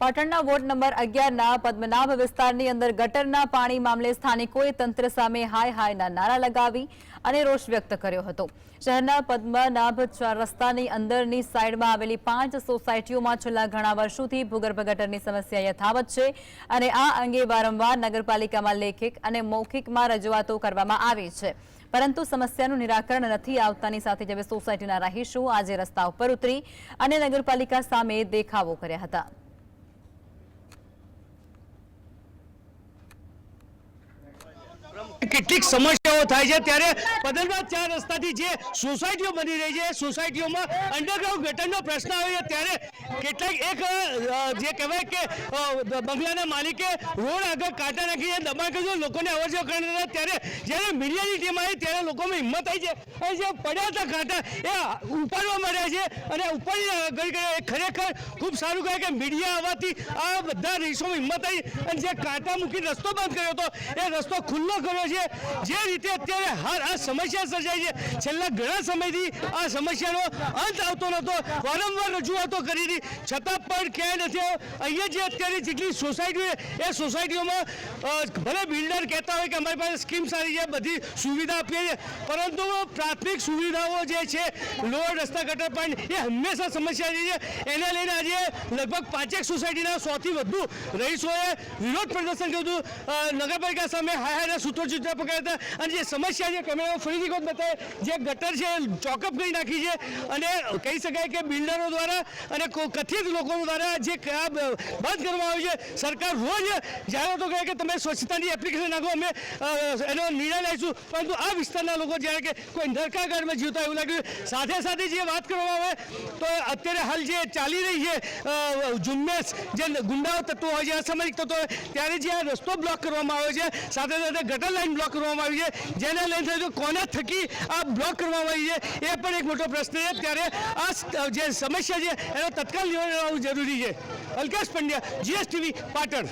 પાટણના ward number અગિયારના Padmanabh વિસ્તારની અંદર ગટરના પાણી મામલે સ્થાનિકોએ તંત્ર સામે હાય હાયના નારા લગાવી અને રોષ વ્યક્ત કર્યો હતો. શહેરના પદ્મનાભ ચાર રસ્તાની અંદરની સાઈડમાં આવેલી પાંચ સોસાયટીઓમાં છેલ્લા ઘણા વર્ષોથી ભૂગર્ભ ગટરની સમસ્યા યથાવત છે અને આ અંગે વારંવાર નગરપાલિકામાં લેખિત અને મૌખિકમાં રજૂઆતો કરવામાં આવી છે. પરંતુ સમસ્યાનું નિરાકરણ નથી આવતાની સાથે જ સોસાયટીના રહીશો આજે રસ્તા ઉપર ઉતરી અને નગરપાલિકા સામે દેખાવો કર્યા હતા. કેટલીક સમસ્યાઓ થાય છે. ત્યારે પદરબાદ ચાર રસ્તાથી જે સોસાયટીઓ બની રહી છે, એ સોસાયટીઓમાં અંડરગ્રાઉન્ડ ગટરનો પ્રશ્ન આવે છે. ત્યારે કેટલાક એક જે કહેવાય કે બંગલાના માલિકે રોડ આગળ કાંટા નાખીને દબાણ કર્યું લોકોને અવર જવર કરતા હતા. ત્યારે જ્યારે મીડિયાની ટીમ આવી, ત્યારે લોકોમાં હિંમત આવી છે. અને જે પડ્યા હતા કાંટા, એ ઉપાડવા માંડ્યા છે. અને ઉપાડી ગઈ ગયા એ ખરેખર ખૂબ સારું કહે કે મીડિયા આવવાથી આ બધા રહીશોમાં હિંમત આવી. અને જે કાંટા મૂકી રસ્તો બંધ કર્યો હતો, એ રસ્તો ખુલ્લો કર્યો છે. જે રીતે અત્યારે હાલ આ સમસ્યા સર્જાઈ છે. છેલ્લા ઘણા સમયથી આ સમસ્યાનો અંત આવતો નહોતો, વારંવાર રજૂઆતો કરી હતી. છતાં પણ ક્યાંય નથી અહીંયા જે અત્યારે જેટલી સોસાયટીઓ એ સોસાયટીઓમાં ભલે બિલ્ડર કહેતા હોય કે અમારી પાસે સ્કીમ સારી છે, બધી સુવિધા આપીએ છીએ, પરંતુ પ્રાથમિક સુવિધાઓ જે છે લોડ રસ્તા, ગટર પાણી, એ હંમેશા સમસ્યા રહી છે. એને લઈને આજે લગભગ પાંચેક સોસાયટીના સોથી વધુ રહીશોએ વિરોધ પ્રદર્શન કર્યું હતું. નગરપાલિકા સામે હાય હાયના સૂત્રોચ્ચાર પકડ્યા હતા. અને જે સમસ્યા છે, કેમેરામાં ફરીથી કહું બતાવે, જે ગટર છે ચોકઅપ કરી નાખી છે. અને કહી શકાય કે બિલ્ડરો દ્વારા અને કથિત લોકો દ્વારા જે બંધ કરવામાં આવ્યું છે, સરકાર રોજ જાહેરાતો કહે કે તમે સ્વચ્છતાની એપ્લિકેશન નાખો, અમે એનો નિર્ણય લઈશું. પરંતુ આ વિસ્તારના લોકો જ્યારે કે કોઈ નરકા ગાર્ડમાં જીવતા એવું લાગ્યું સાથે સાથે જે વાત કરવામાં આવે, તો અત્યારે હાલ જે ચાલી રહી છે ઝુંબેશ, જે ગુંડાઓ તત્વો હોય છે, અસામાજિક તત્વો ત્યારે જે આ રસ્તો બ્લોક કરવામાં આવ્યો છે. સાથે સાથે ગટર લાઈન બ્લોક કરવામાં આવી છે. જેને લઈને થયું કોના થકી આ બ્લોક કરવામાં આવી છે, એ પણ એક મોટો પ્રશ્ન છે. ત્યારે આ જે સમસ્યા છે, એનો તત્કાલ નિવારણ જરૂરી છે. અલ્કેશ પંડ્યા જીએસટીવી પાટણ.